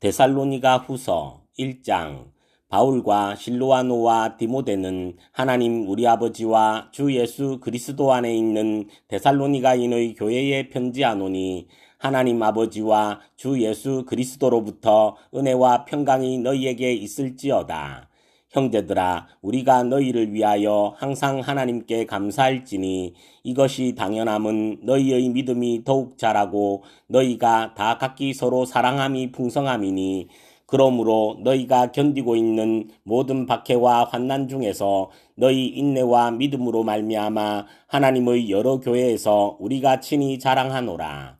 데살로니가 후서 1장 바울과 실로아노와 디모데는 하나님 우리 아버지와 주 예수 그리스도 안에 있는 데살로니가인의 교회에 편지하노니 하나님 아버지와 주 예수 그리스도로부터 은혜와 평강이 너희에게 있을지어다. 형제들아, 우리가 너희를 위하여 항상 하나님께 감사할지니 이것이 당연함은 너희의 믿음이 더욱 자라고 너희가 다 각기 서로 사랑함이 풍성함이니 그러므로 너희가 견디고 있는 모든 박해와 환난 중에서 너희 인내와 믿음으로 말미암아 하나님의 여러 교회에서 우리가 친히 자랑하노라.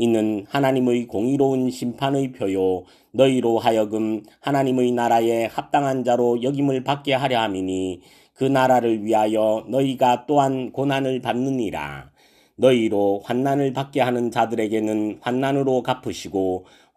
이는 하나님의 공의로운 심판의 표요 너희로 하여금 하나님의 나라에 합당한 자로 여김을 받게 하려 함이니 그 나라를 위하여 너희가 또한 고난을 받느니라. 너희로 환난을 받게 하는 자들에게는 환난으로 갚으시고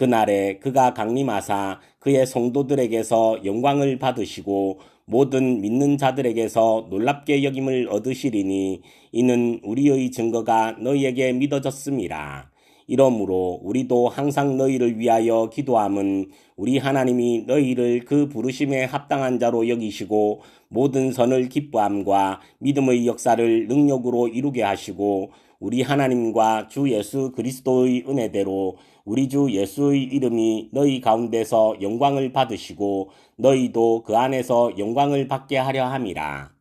그날에 그가 강림하사 그의 성도들에게서 영광을 받으시고 모든 믿는 자들에게서 놀랍게 여김을 얻으시리니 이는 우리의 증거가 너희에게 믿어졌습니다. 이러므로 우리도 항상 너희를 위하여 기도함은 우리 하나님이 너희를 그 부르심에 합당한 자로 여기시고 모든 선을 기뻐함과 믿음의 역사를 능력으로 이루게 하시고 우리 하나님과 주 예수 그리스도의 은혜대로 우리 주 예수의 이름이 너희 가운데서 영광을 받으시고 너희도 그 안에서 영광을 받게 하려 함이라.